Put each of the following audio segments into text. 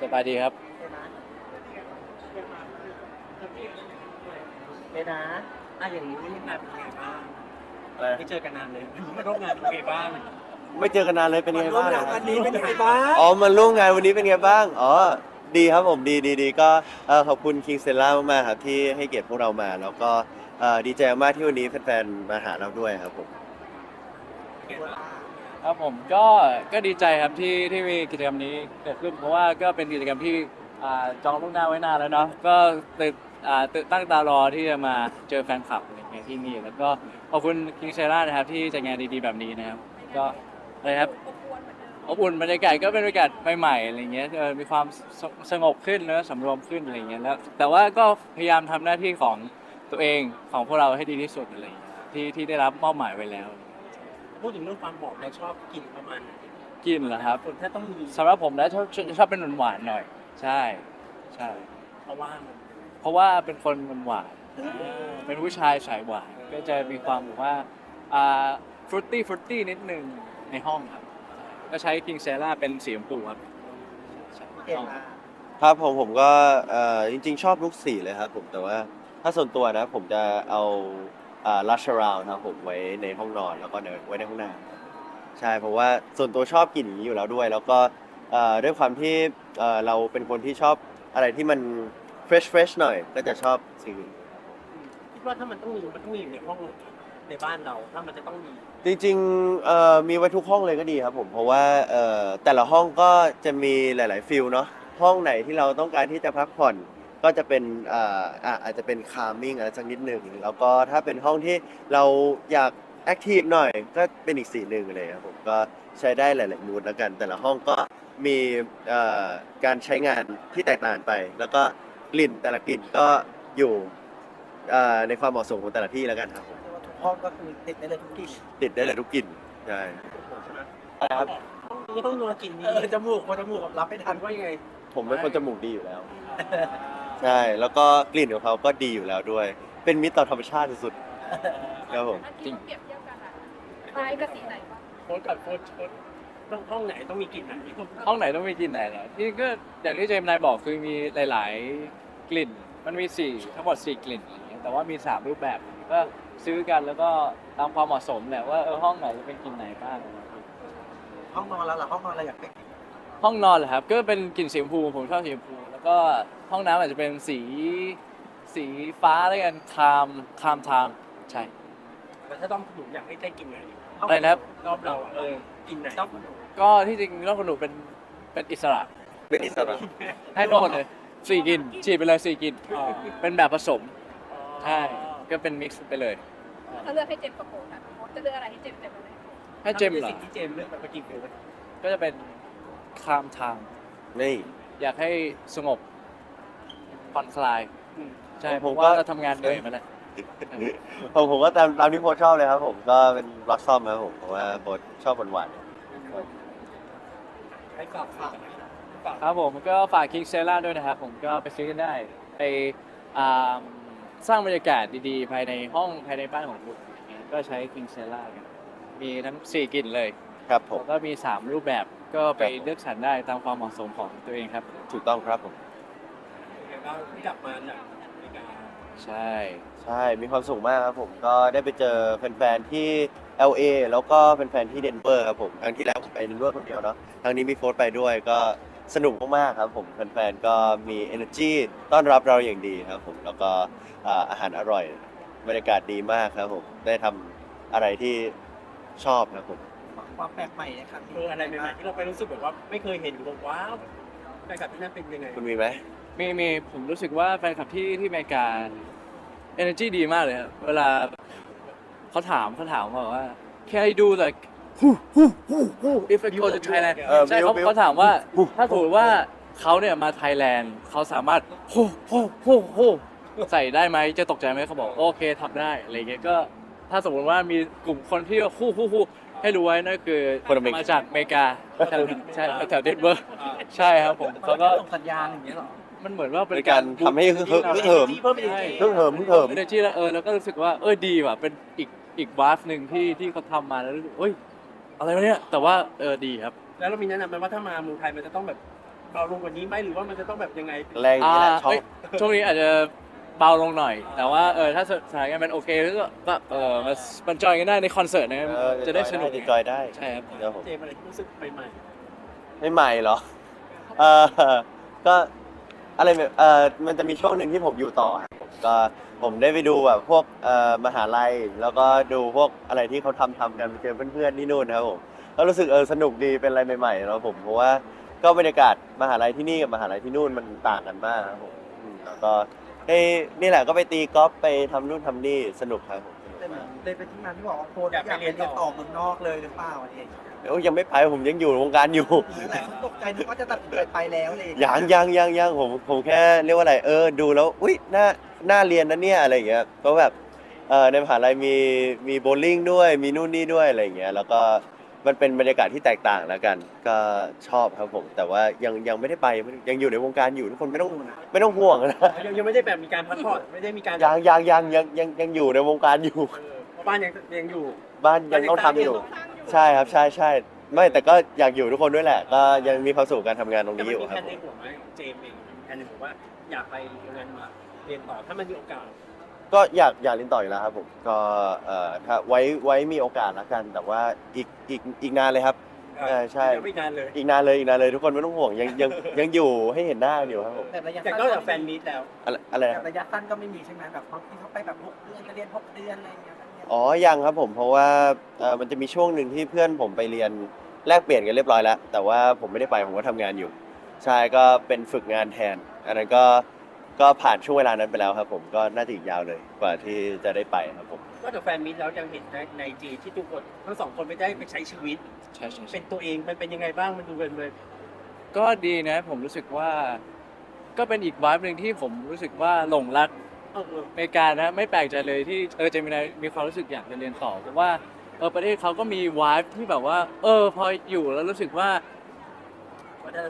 สบายดีครับเดี๋ยวนะอะอย่างนี้งานเป็นไงบ้างอะไรไม่เจอกันนานเลยวันนี้มาร่วมงานเป็นไงบ้างไม่เจอกันนานเลยเป็นไงบ้างร่วมอะงานวันนี้เป็นไงบ้างอ๋อมาร่วมงานวันนี้เป็นไงบ้างอ๋อดีครับผมดีดีดีก็เอ่อขอบคุณคิงเซล่ามากๆครับที่ให้เกียรติพวกเรามา แล้วก็เอ่อดีใจมากที่วันนี้แฟนๆมาหาเราด้วยครับผม ครับผมก็ก็ดีใจครับที่ที่มีกิจกรรมนี้เกิดขึ้นเพราะว่าก็เป็นกิจกรรมที่อ่าจองล่วงหน้าไว้นานแล้วเนาะก็ตื่นอ่าตื่นตั้งตารอที่จะมาเจอแฟนคลับอะไรเงี้ยที่นี่แล้วก็ขอบคุณคิงเชล่านะครับที่จัดงานดีๆแบบนี้นะครับ ก็อะไรครับอบอุ่นบรรยากาศก็เป็นบรรยากาศใหม่ๆอะไรเงี้ยเออมีความสสงบขึ้นแล้วก็สำรวมขึ้นอะไรเงี้ยแล้วแต่ว่าก็พยายามทำหน้าที่ของตัวเองของพวกเราให้ดีที่สุดอะไรเงี้ยที่ที่ได้รับมอบหมายไว้แล้ว พูดถึงเรื่องความหอมเราชอบกินประมาณไหนกินเหรอครับคนถ้าต้องมีสำหรับผมแล้วชอบชอบชอบเป็นหวานๆหน่อย ใช่ ใช่ เพราะว่ามันเพราะว่าเป็นคนหวานๆเป็นผู้ชายสายหวานก็จะมีความแบบว่าอ่าฟรุตตี้ฟรุตตี้นิดนึงในห้องครับ ก็ใช้คิงเซล่าเป็นสีชมพูครับใช่เก่งมากครับผมผมก็เอ่อจริง ๆ ชอบทุกสีเลยครับผมแต่ว่าถ้าส่วนตัวนะ ผมจะเอา ลัชราวนะครับผมไว้ในห้องนอนแล้วก็ในไว้ในห้องน้ำใช่เพราะว่าส่วนตัวชอบกลิ่นอย่างนี้อยู่แล้วด้วย แล้วก็เอ่อด้วยความที่เอ่อเราเป็นคนที่ชอบอะไรที่มัน fresh fresh หน่อย ก็จะชอบสิ่งนี้คิดว่าถ้ามันต้องมีมันต้องมีอยู่ในห้องในบ้านเราถ้ามันจะต้องมี จริงๆเอ่อมีไว้ทุกห้องเลยก็ดีครับผม เพราะว่าเอ่อแต่ละห้องก็จะมีหลาย ๆ ฟิลเนาะห้องไหนที่เราต้องการที่จะพักผ่อน ก็จะเป็นเอ่ออะอาจจะเป็นคามิ่งอะไรสักนิดหนึ่งแล้วก็ถ้าเป็นห้องที่เราอยากแอคทีฟหน่อยก็เป็นอีกสีหนึ่งเลยครับผมก็ใช้ได้หลายๆมูดแล้วกัน แต่ละห้องก็มีเอ่อการใช้งานที่แตกต่างไป แล้วก็กลิ่นแต่ละกลิ่นก็อยู่เอ่อในความเหมาะสมของแต่ละที่แล้วกันครับผมทุกห้องก็คือติดได้เลยทุกกลิ่นติดได้เลยทุกกลิ่นใช่ใช่ไหมครับห้องนี้ต้องนอนกลิ่นนี้จมูกพอจมูกรับไม่ทันว่ายังไงผมเป็นคนจมูกดีอยู่แล้ว ใช่แล้วก็กลิ่นของเขาก็ดีอยู่แล้วด้วย เป็นมิตรต่อธรรมชาติสุดๆครับผมจริงเปรียบเทียบกันอะคล้ายกับสีไหนบ้างโพสต์กับโพสต์โพสต์ต้องห้องไหนต้องมีกลิ่นไหนห้องไหนต้องมีกลิ่นไหนเหรอที่ก็อย่างที่เจมส์นายบอกคือมีหลาย ๆ กลิ่น มันมีสี่ทั้งหมดสี่กลิ่นอย่างเงี้ยแต่ว่ามีสามรูปแบบก็ซื้อกันแล้วก็ตามความเหมาะสมแหละว่าเออห้องไหนจะเป็นกลิ่นไหนบ้างห้องนอนแล้วเหรอห้องนอนอะไรอยากเป็นห้องนอนเหรอครับก็เป็นกลิ่นสีชมพูผมชอบสีชมพูแล้วก็ ห้องน้ำอาจจะเป็นสีสีฟ้าแล้วกันคามคามทามใช่ แต่ถ้าต้องหนูอยากให้ได้กลิ่นไหนอะไรนะครับ รอบเราอะเออกลิ่นไหนต้องก็ที่จริงน้องคนหนูเป็นเป็นอิสระ เป็นอิสระให้ทุกคนเลยสี่กลิ่นฉีดไปเลยสี่กลิ่นเป็นแบบผสมใช่ก็เป็นมิกซ์ไปเลย ถ้าเลือกให้เจมส์กับโค้ดอะโค้ดจะเลือกอะไรให้เจมส์เจมส์อะไรให้เจมส์เหรอสิ่งที่เจมส์เลือกไปเมื่อกี้คือก็จะเป็นคามทางนี่อยากให้สงบ ผ่อนคลาย ใช่ผมเพราะก็ ว่าเราทำงานเหนื่อยมาแล้ว ผมผมก็ตามตามที่โค้ชชอบเลยครับ ผมก็เป็นรักซ่อมครับผมเพราะว่าโค้ชชอบหวานให้ฝากฝากฝาก ครับผมก็ฝากคิงเซล่าด้วยนะครับ ผมก็ไปซื้อกันได้ ไปอ่าสร้างบรรยากาศดีๆ ภายในห้องภายในบ้านของคุณอย่างเงี้ยก็ใช้คิงเซล่ากัน มีทั้ง 4กลิ่นเลยๆครับผม แล้วก็มี 3 รูปแบบก็ไปครับผม เลือกสรรได้ตามความเหมาะสมของตัวเองครับ ถูกต้องครับผมยังไง บ้างที่กลับมาจากอเมริกาใช่ ใช่ มีความสุขมากครับผม ก็ได้ไปเจอแฟนๆ ที่ LA แล้วก็แฟนๆ ที่เดนเวอร์ครับผม ครั้งที่แล้วผมไปเดนเวอร์คนเดียวเนาะ ครั้งนี้มีโฟร์ไปด้วย ก็สนุกมากๆครับผม แฟนๆ ก็มี energy ต้อนรับเราอย่างดีครับผม แล้วก็อ่าอาหารอร่อย บรรยากาศดีมากครับผม ได้ทำอะไรที่ชอบครับผม ความแปลกใหม่นะครับเอออะไรใหม่ๆที่เราไปรู้สึกแบบว่าไม่เคยเห็นหรือว่าว้าวไปกับที่นั่นเป็นยังไงคุณมีไหม มีมีผมรู้สึกว่าแฟนคลับที่ที่อเมริกา energy ดีมากเลยครับเวลาเขาถามเขาถามว่าว่า can I do like who who who who if I go to Thailand เออใช่เขาบิวเขาถามว่าฮู้ถ้าสมมติว่าเขาเนี่ยมาไทยแลนด์เขาสามารถโฮโฮโฮโฮใส่ได้ไหมจะตกใจไหมเขาบอกโอเคทำได้อะไรเงี้ยก็ถ้าสมมติว่ามีกลุ่มคนที่ฮู้ฮู้ฮู้ให้รู้ไว้นั่นคือคนอเมริกา มาจากอเมริกาใช่ใช่แถวเดนเวอร์ใช่ครับผมเขาก็ ส่งสัญญาณอย่างเงี้ยหรอ มันเหมือนว่าเป็นการทำให้ฮึกเหิมฮึกเหิมเพิ่มอีกใช่ฮึกเหิมฮึกเหิมเอเนจีแล้วเออแล้วก็รู้สึกว่าเออดีว่ะเป็นอีกอีกวาฟหนึ่งที่ที่เขาทำมาแล้วรู้สึกเอ้ยอะไรวะเนี่ยแต่ว่าเออดีครับแล้วเรามีแนะนำไหมว่าถ้ามาเมืองไทยมันจะต้องแบบเบาลงกว่านี้ไหมหรือว่ามันจะต้องแบบยังไงแรงอย่างนี้แหละชอบเอ้ยช่วงนี้อาจจะเบาลงหน่อย แต่ว่าเออถ้าสถานการณ์มันโอเคก็ก็เออมามันจอยกันได้ในคอนเสิร์ตนะครับเออจะได้สนุกจอยได้ใช่ครับครับผมเจมส์อะไรที่รู้สึกใหม่ไม่ใหม่เหรอเออก็ อะไรแบบเออมันจะมีช่วงหนึ่งที่ผมอยู่ต่อครับผมก็ผมได้ไปดูแบบพวกเอ่อมหาลัย แล้วก็ดูพวกอะไรที่เขาทำทำกันไปเจอเพื่อนๆที่นู่นนะครับผมก็รู้สึกเออสนุกดีเป็นอะไรใหม่ๆแล้วผมเพราะว่าก็บรรยากาศมหาลัยที่นี่กับมหาลัยที่นู่นมันต่างกันมากครับผมอืมแล้วก็ได้นี่แหละก็ไปตีกอล์ฟไปทำนู่นทำนี่สนุกครับผม เหมืมาอกนเลยไปที่มาที่บอกว่าโค้ดอยากไปเรียนต่อเมืองนอกเลยหรือเปล่าอะไรอย่างเงี้ยเอ้ยยังไม่ไปผมยังอยู่วงการอยู่แต่คนตกใจนึกว่าจะตัดสินใจไปแล้วเลยยังยังยังยังผมผมแค่เรียกว่าอะไรเออดูแล้วอุ้ยน่าน่าเรียนนะเนี่ยอะไรอย่างเงี้ยก็แบบเออในมหาลัยมีมีโบว์ลิ่งด้วยมีนู่นนี่ด้วยอะไรอย่างเงี้ยแล้วก็มันเป็นบรรยากาศที่แตกต่างแล้วกัน ก็ชอบครับผม แต่ว่ายังยังไม่ได้ไปยังอยู่ในวงการอยู่ทุกคนไม่ต้องไม่ต้องห่วงนะๆยังยังไม่ได้แบบมีการพักผ่อนไม่ได้มีการยังยังยังยังยังยังอยู่ในวงการอยู่ เออเพราะ บ้านยังยังอยู่ บ้านยังต้องทำอยู่ ใช่ครับใช่ใช่ไม่แต่ก็อยากอยู่ทุกคนด้วยแหละ ก็ยังมีความสุขกับการทำงานตรงแต่นี้มันอยู่มีคแผรับนในหัวไหมเจมส์เองมีแผนในหัวว่าอยากไปเรียนมาเรียนต่อถ้ามันมีโอกาสก็อยากอยากเรียนต่ออยู่แล้วครับผมก็เอ่อถ้าไว้ไว้มีโอกาสละกัน แต่ว่าอีกอีกอีกนานเลยครับ เออใช่ยังไม่นานเลย อีกนานเลยอีกนานเลยทุกคนไม่ต้องห่วงยังยังยังอยู่ให้เห็นหน้ากันอยู่ครับผมแต่ระยะแต่สั้นก็จากแฟนมีตแล้ว อะไรอะไรแต่นะครับระยะสั้นก็ไม่มีใช่ไหมแบบเขาที่เขาไปแบบหกเดือนจะเรียนหกเดือนอะไรอย่างเงี้ย อ๋อยังครับผมเพราะว่าเอ่อมันจะมีช่วงหนึ่งที่เพื่อนผมไปเรียนแลกเปลี่ยนกันเรียบร้อยแล้ว แต่ว่าผมไม่ได้ไปผมก็ทำงานอยู่ ใช่ก็เป็นฝึกงานแทน อันนั้นก็ก็ผ่านช่วงเวลานั้นไปแล้วครับ ผมก็น่าจะอีกยาวเลยกว่าที่จะได้ไปครับผมก็จากแฟนมีตแล้วยังเห็นในในจีที่ทุกคนทั้งสองคนไม่ได้ไปใช้ชีวิต ใช่ใช่ใช่เป็นตัวเองมันเป็นยังไงบ้างมันดูเป็นเลยก็ดีนะ ผมรู้สึกว่า ก็เป็นอีกวายหนึ่งที่ผมรู้สึกว่าหลงรัก เออเอออเมริกานะไม่แปลกใจเลยที่เออเจมินายมีความรู้สึกอยากจะเรียนต่อเพราะว่าเออประเทศเขาก็มีวายที่แบบว่า เออพออยู่แล้วรู้สึกว่า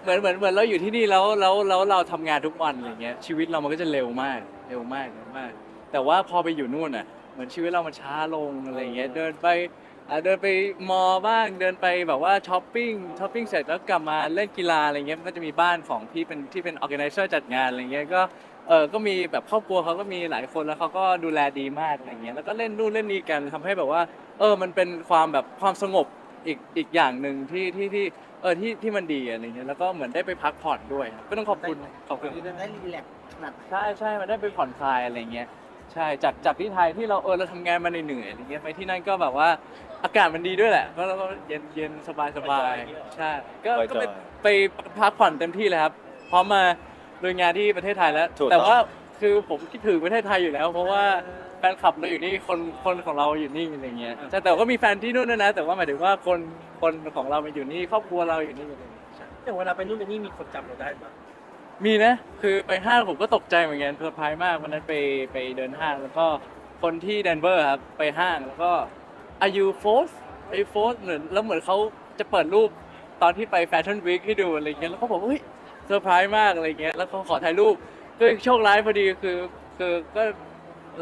เหมือนเหมือนเหมือนเราอยู่ที่นี่แล้วแล้วแล้วเราทำงานทุกวันอะไรเงี้ยชีวิตเรามันก็จะเร็วมากเร็วมากเร็วมาก แต่ว่าพอไปอยู่นู่นอะเหมือนชีวิตเรามันช้าลงอะไรเงี้ยเดินไปอะเดินไปมอบ้างเดินไปแบบว่าช้อปปิ้งช้อปปิ้งเสร็จแล้วกลับมาเล่นกีฬาอะไรเงี้ยมันก็จะมีบ้านของที่เป็นที่เป็นออแกไนเซอร์จัดงานอะไรเงี้ยก็ เออก็มีแบบครอบครัวเขาก็มีหลายคนแล้วเขาก็ดูแลดีมากอะไรเงี้ยแล้วก็เล่นนู่นเล่นนี่กันทำให้แบบว่า เออมันเป็นความแบบความสงบอีกอีกอย่างหนึ่งที่ที่ที่เออที่ที่มันดีอะไรเงี้ยแล้วก็เหมือนได้ไปพักผ่อนด้วยครับก็ต้องขอบคุณขอบคุณ ได้รีแลกซ์ขนาดไหนใช่ใช่มันได้ไปผ่อนคลายอะไรเงี้ย ใช่ จากจากที่ไทยที่เราเออเราทำงานมาเหนื่อยๆอะไรเงี้ยไปที่นั่นก็แบบว่าอากาศมันดีด้วยแหละก็แล้วก็เย็นเย็นสบายสบายใช่ ก็ไปก็จไปอยไปพักผ่อนเต็มที่เลยครับพร้อมมา ลุยงานที่ประเทศไทยแล้ว ถูกต้อง แต่ว่าคือผมคิดถึงประเทศไทยอยู่แล้ว เพราะว่าแฟนคลับเราอยู่นี่คนคนของเราอยู่นี่อะไรเงี้ยใช่แต่ก็มีแฟนที่นู่นด้วยนะ แต่ว่าหมายถึงว่าคนคนของเรามาอยู่นี่ครอบครัวเราอยู่นี่อะไรเงี้ยใช่อย่างเวลาไปนู่นไปนี่มีคนจำเราได้ปะมีนะคือไปห้างผมก็ตกใจเหมือนกันเซอร์ไพรส์มากวันนั้นไปไปเดินห้างแล้วก็คนที่เดนเวอร์ครับไปห้างแล้วก็อายุโฟสอายุโฟสเหมือนแล้วเหมือนเขาจะเปิดรูปตอนที่ไปแฟชั่นวีคให้ดูอะไรเงี้ยแล้วเขาบอกว่าเฮ้ย เซอร์ไพรส์มากอะไรเงี้ยแล้วเขาขอถ่ายรูปก็โชคร้ายพอดีคือคือก็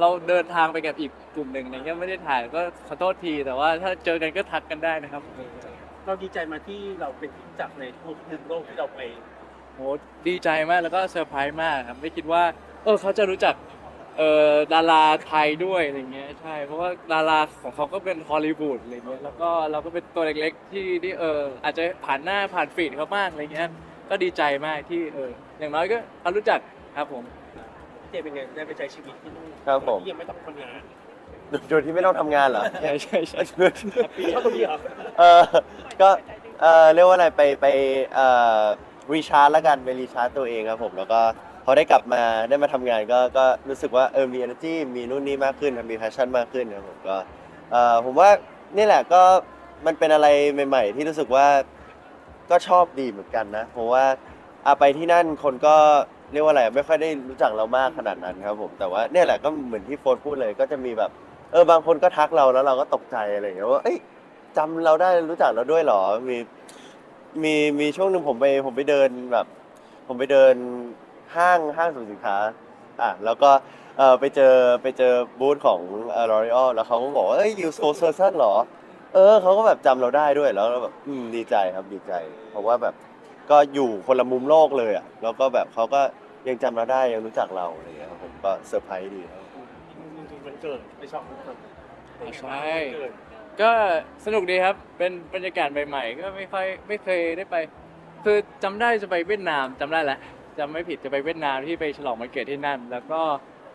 เราเดินทางไปกับอีกกลุ่มหนึ่งอะไรเงี้ยไม่ได้ถ่ายก็ขอโทษทีแต่ว่าถ้าเจอกันก็ทักกันได้นะครับเราดีใจมาที่เราเป็นที่รู้จักในทุกมุมโลกที่เราไปโหดีใจมากแล้วก็เซอร์ไพรส์มากครับไม่คิดว่า เออเขาจะรู้จักเอ่อดาราไทยด้วยอะไรเงี้ยใช่เพราะว่าดาราของเขาก็เป็นฮอลลีวูดอะไรเงี้ยแล้วก็เราก็เป็นตัวเล็กๆที่ที่เอออาจจะผ่านหน้าผ่านฟีดเขาบ้างอะไรเงี้ย ก็ดีใจมากที่เอออย่างน้อยก็เขารู้จักครับผม เจเป็นไงได้ไปใช้ชีวิตที่นู่นครับผม ที่ยังไม่ต้องทำงานโดยที่ไม่ต้องทำงานเหรอ ใช่ใช่ใช่ ปีเท่าตัวนี้เหรอเออก็เออเรียกว่าอะไรไปไปเอ่อรีชาร์จแล้วกันไปรีชาร์จตัวเองครับผม แล้วก็พอได้กลับมาได้มาทำงานก็ก็รู้สึกว่าเออมี energy มีนู่นนี่มากขึ้นครับมี passion มากขึ้นครับผมก็เออผมว่านี่แหละก็มันเป็นอะไรใหม่ ๆ ที่รู้สึกว่า ก็ชอบดีเหมือนกันนะเพราะว่าอาไปที่นั่นคนก็เรียกว่าอะไรไม่ค่อยได้รู้จักเรามากขนาดนั้นครับผมแต่ว่าเนี่ยแหละก็เหมือนที่โฟนพูดเลยก็จะมีแบบเออบางคนก็ทักเราแล้วเราก็ตกใจอะไรอย่างเงี้ยว่าเอ้ยจำเราได้รู้จักเราด้วยเหรอ มีมีมีช่วงหนึ่งผมไปผมไปเดินแบบ ผมไปเดินห้างห้างสรรพสินค้าอะแล้วก็เออไปเจอไปเจอบูธของเออลอรีออแล้วเขาก็บอกว่าเอ้ยยูโซเซอร์ซันหรอ เออเขาก็แบบจำเราได้ด้วยแล้วเราแบบอืมดีใจครับดีใจ เพราะว่าแบบก็อยู่คนละมุมโลกเลยอะแล้วก็แบบเขาก็ยังจำเราได้ยังรู้จักเราอะไรอย่างเงี้ยครับผมก็เซอร์ไพรส์ดีครับ จริงๆมันเกิดไปชอบมันเกิดใช่ก็สนุกดีครับ เป็นบรรยากาศใหม่ๆ ก็ไม่ค่อยไม่เคยได้ไป คือจำได้จะไปเวียดนามจำได้แหละจำไม่ผิดจะไปเวียดนามที่ไปฉลองวันเกิดที่นั่น แล้วก็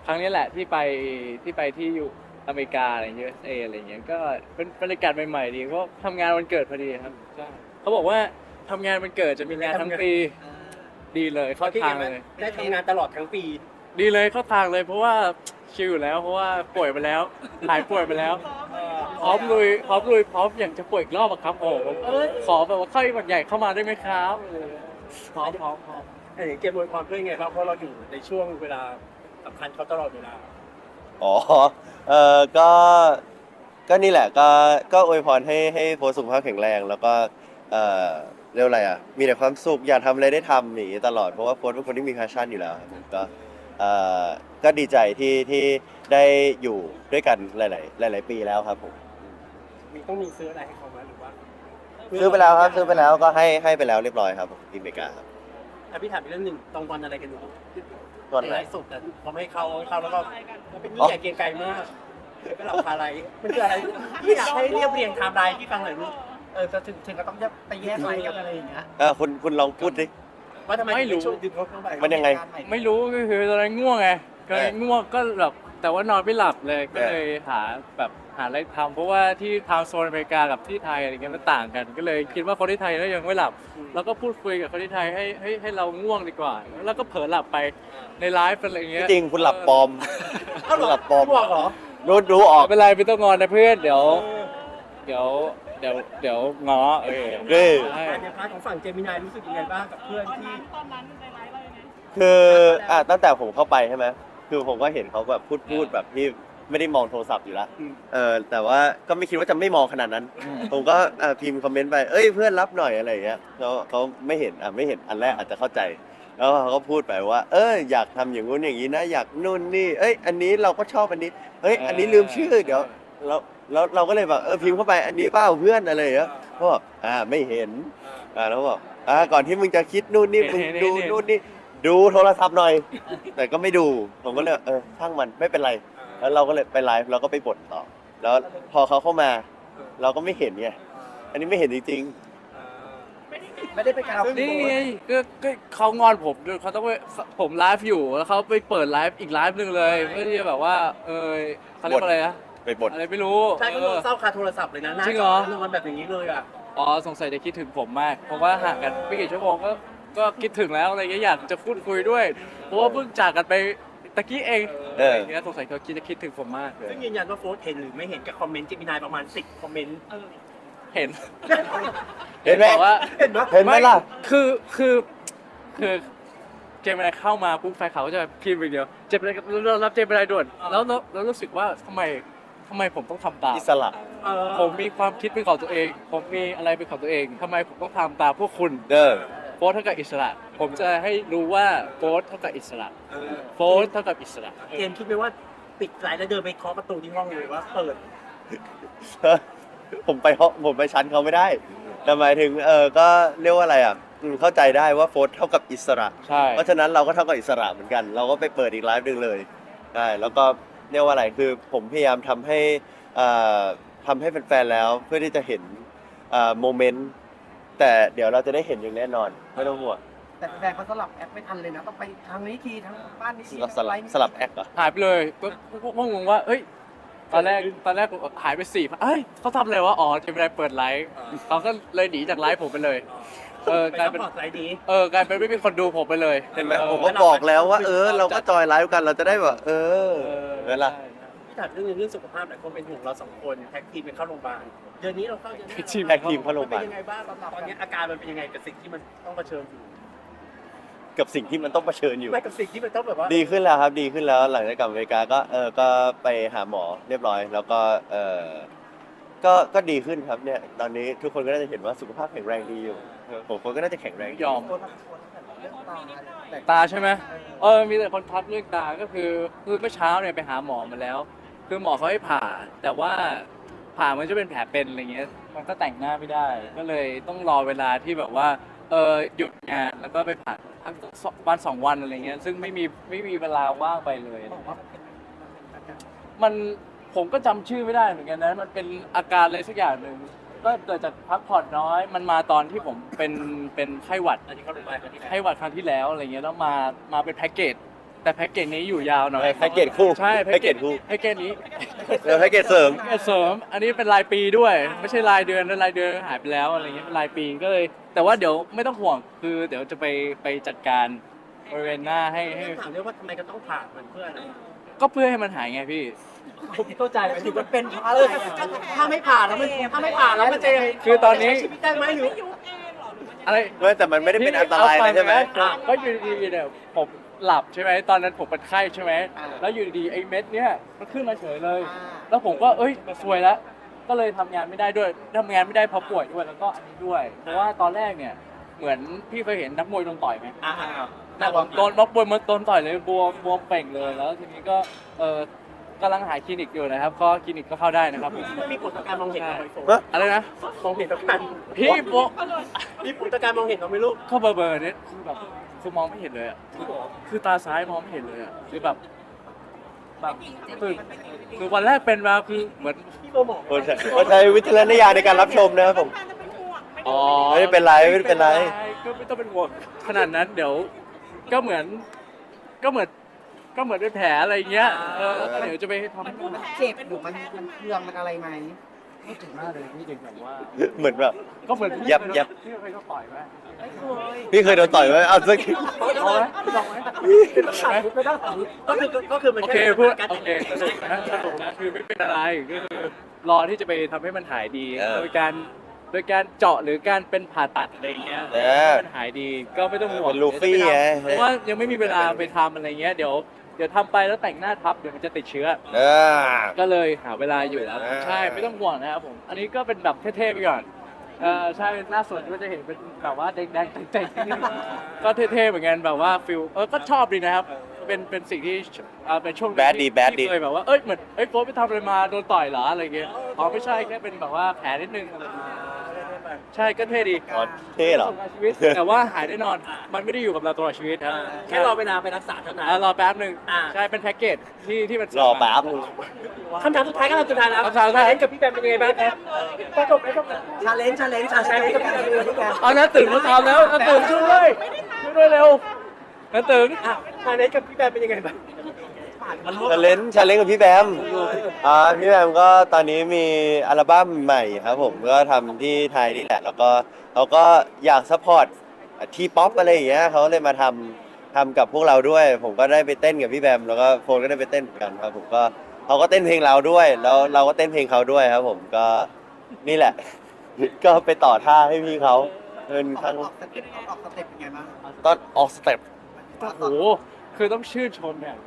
ครั้งนี้แหละที่ไปที่ไปที่อยู่ อเมริกาอะไรเงี้ยเออะไรเงี้ยก็เป็นบรรยากาศใหม่ๆดีเพราะทำงานวันเกิดพอดีครับใช่ เขาบอกว่าทำงานวันเกิดจะมีงานทั้งปีดีเลยเข้าทางเลย ได้ทำงานตลอดทั้งปีดีเลยเข้าทางเลย เพราะว่าชิลอยู่แล้ว เพราะว่าป่วยไปแล้วหายป่วยไปแล้ว พร้อมลุยพร้อมลุยพร้อมอย่างจะป่วยอีกรอบอะครับโอ้โหขอแบบว่าไข้หวัดใหญ่เข้ามาได้ไหมครับพร้อมพร้อมพร้อมเอ้ยเกมมวยความเพื่อไงบ้างเพราะเราอยู่ในช่วงเวลาสำคัญเขาตลอดเวลา อ๋อเออก็ก็นี่แหละก็ก็อวยพรให้ให้โพสต์สุขภาพแข็งแรง แล้วก็เออเรียกว่าอะไรอะมีแต่ความสุขอยากทำอะไรได้ทำอย่างนี้ตลอดเพราะว่าโพสต์เป็นคนที่มีแพชชั่นอยู่แล้วครับก็เออก็ดีใจที่ที่ได้อยู่ด้วยกันหลาย ๆ หลาย ๆ ปีแล้วครับผมมีต้องมีซื้ออะไรให้เขาไหมหรือว่าซื้อไปแล้วครับซื้อไปแล้วก็ให้ให้ไปแล้วเรียบร้อยครับผมที่อเมริกาครับ อะพี่ถามอีกเรื่องหนึ่งตรงวันอะไรกันอยู่ ตอนไหนไลฟ์สดแต่พอไม่ให้เขาให้เขาแล้วก็มันเป็นยิ่งใหญ่เกรียงไกรมากก็หลับคาอะไรมันคืออะไรพี่อยากให้เรียบเรียงไทม์ไลน์ที่ฟังหน่อยลูกเออจะถึงถึงก็ต้องจะไปแยกอะไรกันอะไรอย่างเงี้ยเออคุณคุณลองพูดดิ ว่าทำไมถึงเป็นช่วงดึกเขาเข้าไปมันยังไง ไม่รู้ก็คือตอนนั้นง่วงไงก็เลยง่วงก็แบบแต่ว่านอนไม่หลับเลยก็เลยหาแบบ หาอะไรทำเพราะว่าที่ทางโซนอเมริกากับที่ไทยอะไรเงี้ยมันต่างกัน ก็เลยคิดว่าคนที่ไทยก็ยังไม่หลับ แล้วก็พูดคุยกับคนที่ไทยให้ให้ให้เราง่วงดีกว่า แล้วก็เผลอหลับไปในไลฟ์อะไรเงี้ยจริงคุณหลับปลอมเอ้าเหรคุณอหลับปลอมพี่บอกเหรอรู้รู้ออกไม่เป็นไรไม่ต้องงอนนะเพื่อนเดี๋ยว เดี๋ยวเดี๋ยวเดี๋ยวง้อเออเฮ้ยใช่ในพาร์ทของฝั่งเจมินายรู้สึกยังไงบ้างกับเพื่อนที่คืออะตั้งแต่ผมเข้าไปใช่ไหมคือผมก็เห็นเขาแบบพูดพูดแบบที่ ไม่ได้มองโทรศัพท์อยู่แล้วอืม เออแต่ว่าก็ไม่คิดว่าจะไม่มองขนาดนั้น ผมก็อะพิมพ์คอมเมนต์ไป เอ้ยเพื่อนรับหน่อยอะไรอย่างเงี้ยแล้วเขาไม่เห็นอะไม่เห็นอันแรกอาจจะเข้าใจ แล้วเขาก็พูดไปว่า เอออยากทำอย่างงู้นอย่างนี้นะ อยากนู่นนี่เอ้ย อันนี้เราก็ชอบอันนี้เฮ้ยอันนี้ลืมชื่อเดี๋ยวเราเราเราก็เลยแบบเออพิมพ์เข้าไปอันนี้เปล่าเพื่อนอะไรอย่างเงี้ยเขาบอกอ่าไม่เห็นอ่าแล้วบอกอ่าก่อนที่มึงจะคิดนู่นนี่มึงดูนู่นนี่ดูโทรศัพท์หน่อย แต่ก็ไม่ดูผมก็เลยเออช่างมันไม่เป็นไร แล้วเราก็เลยไปไลฟ์เราก็ไปบทต่อ แล้วพอเขาเข้ามา เราก็ไม่เห็นไงอันนี้ไม่เห็นจริงไม่ได้ไปการเอานี่ไงก็ก็เขางอนผมด้วยเขาต้องไปผมไลฟ์อยู่แล้วเขาไปเปิดไลฟ์อีกไลฟ์หนึ่งเลยเพื่อที่จะแบบว่า เออเขาเรียกว่าอะไรนะๆไปบทอะไรไม่รู้ใช่ก็เออเศร้าคาโทรศัพท์เลยนะจริงเหรอนอนแบบอย่างนี้เลยอะอ๋อสงสัยจะคิดถึงผมมาก เพราะว่าห่างกันไม่กี่ชั่วโมงก็ก็คิดถึงแล้วอะไรเงี้ยอยากจะพูดคุยด้วย เพราะว่าเพิ่งจากกันไป ตะกี้เองเอออะไรเงี้ยสงสัยเขาคิดจะคิดถึงผมมากเลยซึ่งยืนยันว่าโฟร์เห็นหรือไม่เห็นกับคอมเมนต์เจมินายประมาณสิบคอมเมนต์เห็นเห็นไหมบอกว่า เห็นไหมเห็นไหมล่ะ คือ คือ คือ เจมินายเข้ามาปุ๊บไฟเขาก็จะพิมพ์อย่างเดียว เจมินายเรารับเจมินายด่วน แล้วแล้วแล้วรู้สึกว่าทำไมทำไมผมต้องทำตาม อิสระ เออผมมีความคิดเป็นของตัวเอง ผมมีอะไรเป็นของตัวเองทำไมผมต้องทำตามพวกคุณ เด้อ โฟร์เท่ากับอิสระ ผมจะให้รู้ว่าโฟร์เท่ากับอิสระเออโฟร์เท่ากับอิสระเกมคิดไหมว่าปิดไลน์แล้วเดินไปเคาะประตูที่ห้องเลยว่าเปิดผมไปห้องผมไปชั้นเขาไม่ได้แต่หมายถึงเออก็เรียกว่าอะไรอะอืมเข้าใจได้ว่าโฟร์เท่ากับอิสระ ใช่ เพราะฉะนั้นเราก็เท่ากับอิสระเหมือนกัน เราก็ไปเปิดอีกไลฟ์หนึ่งเลยใช่แล้วก็เรียกว่าอะไรคือผมพยายามทำให้เอ่อทำให้แฟนๆแล้วเพื่อที่จะเห็นเอ่อโมเมนต์แต่เดี๋ยวเราจะได้เห็นอย่างแน่นอน ไม่ต้องห่วงแต่แฟนเขาสลับแอปไม่ทันเลยนะต้องไปทางนี้ทีทางบ้านนี้สทีลับสลับไน์นี้สลับแอคเหรอ หายไปเลยก็ก็ก็งงว่าเอ้ยตอนแรกตอนแรกหายไปสี่พันเอ้ยเขาทำอะไรวะอ๋อเจมินายเปิดไลฟ์เขาก็เลยหนีจากไลฟ์ผมไปเลย เออกลายเป็นไปซัพพอร์ตไลน์นี้เออกลายเป็นไม่มีคนดูผมไปเลย เห็นไหมออผมก็บอกแล้วว่า เออ เราก็จอยไลฟ์กันเราจะได้แบบเออเออเวลา พี่ถามเรื่องหนึงเรื่องสุขภาพหลายคนเป็นห่วงเราสองคนแท็กทีมไปเข้าโรงพยาบาลเดือนนี้เราเข้าเดือนหน้าทีมแท็กทีมเข้าโรงพยาบาล เป็นยังไงบ้างตอนนี้อาการมันเป็นยังไงกับสิ่งที่มันต้องเผชิญอยู่กับสิ่งที่มันต้องเผชิญอยู่ ไม่กับสิ่งที่มันต้องแบบว่าดีขึ้นแล้วครับดีขึ้นแล้วหลังจากกลับอเมริกาก็เออก็ไปหาหมอเรียบร้อย แล้วก็เออก็ก็ดีขึ้นครับเนี่ยตอนนี้ทุกคนก็น่าจะเห็นว่าสุขภาพแข็งแรงดีอยู่เออผมก็น่าจะแข็งแรงยอมตัวละครเรื่องตาแต่ตาใช่ไหมเออมีแต่คนทักเรื่องตาก็คือคือเมื่อเช้าเนี่ยไปหาหมอมาแล้ว คือหมอเขาให้ผ่า แต่ว่าผ่ามันจะเป็นแผลเป็นอะไรเงี้ย มันก็แต่งหน้าไม่ได้ ก็เลยต้องรอเวลาที่แบบว่าเออหยุดงานแล้วก็ไปผ่านพักสองวันสองวันอะไรเงี้ย ซึ่งไม่มีไม่มีเวลาว่างไปเลยมันผมก็จำชื่อไม่ได้เหมือนกันนะ มันเป็นอาการอะไรสักอย่างหนึ่งก็เกิดจากพักผ่อนน้อย มันมาตอนที่ผมเป็นเป็นไข้หวัด อันนี้เขาลงไปกันที่ไหนไข้หวัดครั้งที่แล้วอะไรเงี้ยแล้วมามาเป็นแพ็กเกจ แต่แพ็กเกจนี้อยู่ยาวหน่อยแพ็กเกจคู่ใช่แพ็กเกจคู่แพ็กเกจนี้แล้วแพ็กเกจเสริมแพ็กเกจเสริม อันนี้เป็นรายปีด้วย ไม่ใช่รายเดือนนะรายเดือนหายไปแล้วอะไรเงี้ยเป็นรายปีก็เลย แต่ว่าเดี๋ยวไม่ต้องห่วงคือ เดี๋ยวจะไปไปจัดการบริเวณหน้าให้ให้ถามเรื่องว่าทำไมก็ต้องผ่ามันเพื่ออะไรก็เพื่อให้มันหายไงพี่ผมเข้าใจไหมถืถืออว่าว่าเป็นเพราะอะไรอะถ้าไม่ผ่าแล้วมันถ้าไม่ผ่าแล้วมันจะยังไงคือตอนนี้ใช้ชีวิตได้ไหมหรืออะไรไม่แต่มันไม่ได้เป็นอันตรายเลยใช่ไหมอะก็อยู่ดีๆเนี่ยผม หลับใช่ไหมตอนนั้นผมเป็นไข้ใช่ไหมแล้วอยู่ดีๆไอ้เม็ดเนี่ยมันขึ้นมาเฉยเลยแล้วผมก็เอ้ยซวยแล้วก็เลยทำงานไม่ได้ด้วยทำงานไม่ได้เพราะป่วยด้วยแล้วก็อันนี้ด้วย เพราะว่าตอนแรกเนี่ยเหมือนพี่เคยเห็นนักมวยโดนต่อยไหม อ่านักโดนนักมวยมันโดนต่อยเลยบวมบวมเป่งเลยแล้วทีนี้ก็เออกำลังหาคลินิกอยู่นะครับก็คลินิกก็เข้าได้นะครับผมมันมีผลต่อการมองเห็นไหมโฟฮะอะไรนะมองเห็นต่อการพี่โบมีผลต่อการมองเห็นเราไหม่รู้เข้าเบอร์เบอร์เนี่ยคือแบบ คือมองไม่เห็นเลยอะคือคือตาซ้ายมองไม่เห็นเลยอะคือแบบแบบคือคือวันแรกเป็นมาคือเหมือนพี่โบบอกโปรดใช้โปรดใช้วิจารณญาณในการรับชมนะครับผม อ๋อไม่ได้เป็นไรไม่ได้เป็นไร ก็ไม่ต้องเป็นห่วงขนาดนั้นเดี๋ยว ก็เหมือน ก็เหมือน ก็เหมือนเป็นแผลอะไรเงี้ยเออแล้วก็เดี๋ยวจะไปทำให้มันเจ็บหรือมันมันเครื่องมันอะไรไหม ไม่ถึงมากเลยพี่เด็กแบบว่า เหมือนแบบ ก็เหมือนพี่ยับยับ พี่เคยก็ต่อยไหมพี่เคยโดนต่อยไหมเอาสัก เอาไหมลองไหมไม่ต้องก็คือก็คือมันโอแค่เคพูดการโอเคสรุปนะสรุปนะคือไม่เป็นอะไรก็คือรอที่จะไปทำให้มันหายดี เออโดยการโดยการเจาะหรือการเป็นผ่าตัดอะไรเงี้ยเออให้มันหายดีก็ไม่ต้องห่วงเป็นลูฟี่ไง เพราะว่ายังไม่มีเวลาไปทำอะไรเงี้ยเดี๋ยว เดี๋ยวทำไปแล้วแต่งหน้าทับเดี๋ยวมันจะติดเชื้อ เออ ก็เลยหาเวลาอยู่แล้วอ่า ใช่ไม่ต้องห่วงนะครับผม อันนี้ก็เป็นแบบเท่ๆไปก่อนเออใช่หน้าสดก็จะเห็นเป็นแบบว่าแดงๆเจ๋งๆก็เท่ๆเหมือนกันแบบว่าฟิลเออก็ชอบดีนะครับ เป็นเป็นสิ่งที่เอ่อเป็นช่วงหนึ่ง Bad ดีที่ bad ดี ที่เคยแบบว่าเอ้ยเหมือนเอ้ยโป๊ปไปทำอะไรมาโดนต่อยเหรออะไรเงี้ยอ๋อไม่ใช่แค่เป็นแบบว่าแผลนิดนึงอะไรเงี้ย ใช่ก็เท่ดีอ๋อเท่เหรอ ประสบการณ์ชีวิต แต่ว่าหายแน่นอน มันไม่ได้อยู่กับเราตลอดชีวิตครับแค่รอเวลาไปรักษาเท่านั้น อะรอแป๊บหนึ่งอ่า ใช่เป็นแพ็กเกจที่ที่มันรอแป๊บนึง คำถามสุดท้ายก็คำถามสุดท้ายแล้วคำถามสุดท้ายเล่นกับพี่แบมเป็นยังไงบ้างครับประจบประจบชาเลนจ์ชาเลนจ์ชาเลนจ์กับพี่แบมเลยพี่แบมเอาน้าตึงมาทำแล้วน้าตึงช่วยด้วยช่วยด้วยเร็วน้าตึงอะมาเล่นกับพี่แบมเป็นยังไงบ้าง ชาเลนจ์ชาเลนจ์กับพี่แบมอ่าพี่แบมก็ตอนนี้มีอัลบั้มใหม่ครับผมก็ทำที่ไทยนี่แหละ แล้วก็เขาก็อยากซัพพอร์ตทีป๊อปอะไรอย่างเงี้ยเขาเลยมาทำทำกับพวกเราด้วย ผมก็ได้ไปเต้นกับพี่แบมแล้วก็โฟนก็ได้ไปเต้นเหมือนกันครับผมก็เขาก็เต้นเพลงเราด้วย แล้วเราก็เต้นเพลงเขาด้วยครับ ผมก็นี่แหละ ก็ไปต่อท่าให้พี่เขาเป็นครั้งออกสเต็ปออกสเต็ปเป็นไงบ้างตอนออกสเต็ป โอ้โห คือต้องชื่นชมอย่างหนึ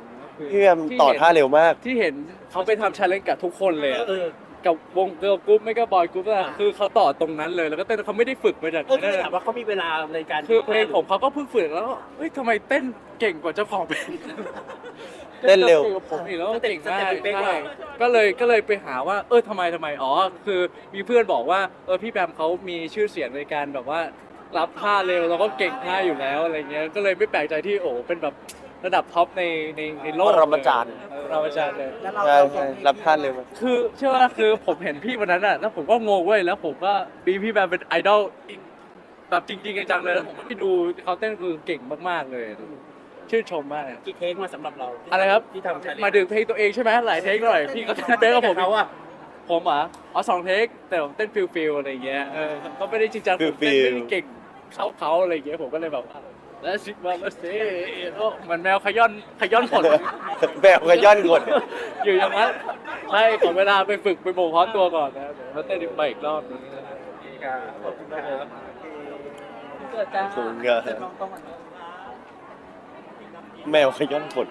่งนะคือ พี่แบมต่อท่าเร็วมาก ที่เห็นเขาไปทำชาเลนจ์กับทุกคนเลยอะเออ กับวงเกิร์ลกรุ๊ปไม่ก็บอยกรุ๊ปอะคือเขาต่อตรงนั้นเลยแล้วก็เต้นเขาไม่ได้ฝึกมาจากก็คืนั่อนอะถามว่าเขามีเวลาในการคือเพลงผมเขาก็เพิ่งฝึกแล้วก็เฮ้ยทำไมเต้นเก่งกว่าเจ้าของเพลงเต้นเร็ว ก่งกาผมอีกแล้วเก่งมากใช่ก็เลยก็เลยไปหาว่า เออทำไมทำไมอ๋อคือมีเพื่อนบอกว่าเออพี่แบมเขามีชื่อเสียงในการแบบว่ารับท่าเร็วแล้วก็เก่งท่าอยู่แล้วอะไรเงี้ยก็เลยไม่แปลกใจที่โอ้เป็นแบบ ระดับท็อปในในในโลกปรมาจารย์ เออปรมาจารย์เลย แล้วเราใช่เราใช่รับท่าเร็วมากคือเชื่อว่าคือผมเห็นพี่วันนั้นอะแล้วผมก็งงเว้ยแล้วผมก็มีพี่แบมเป็นไอดอลอีกแบบจริงๆจังๆเลยแล้วผมก็ไปดูเขาเต้นคือเก่งมากๆเลย ชื่นชมมากกี่เทคมาสำหรับเราอะไรครับที่ทำ challenge มาดึงเพลงตัวเองใช่ไหมหลายเทคหน่อยพี่ก็เต้นกับผมเขาอะผมอะอ๋อสองเทคแต่ผมเต้นฟิลฟิลอะไรเงี้ยเออก็ไม่ได้จริงจังผมเต้นไม่ได้เก่งเขาเขาอะไรเงี้ยผมก็เลยแบบ แล้วซิกมาแล้วเซ่เหมือนแมวขย้อนขย้อนผลแบบกระย่อนกด อยู่อย่างนั้นใช่ขอเวลาไปฝึกไปโบกพร้อมตัวก่อนนะเดี๋ยวมาเต้นอีกไปอีกรอบนึงขอบคุณนะครับ เกิดจ้าผมก็ต้องต้องแมวขย่อนกด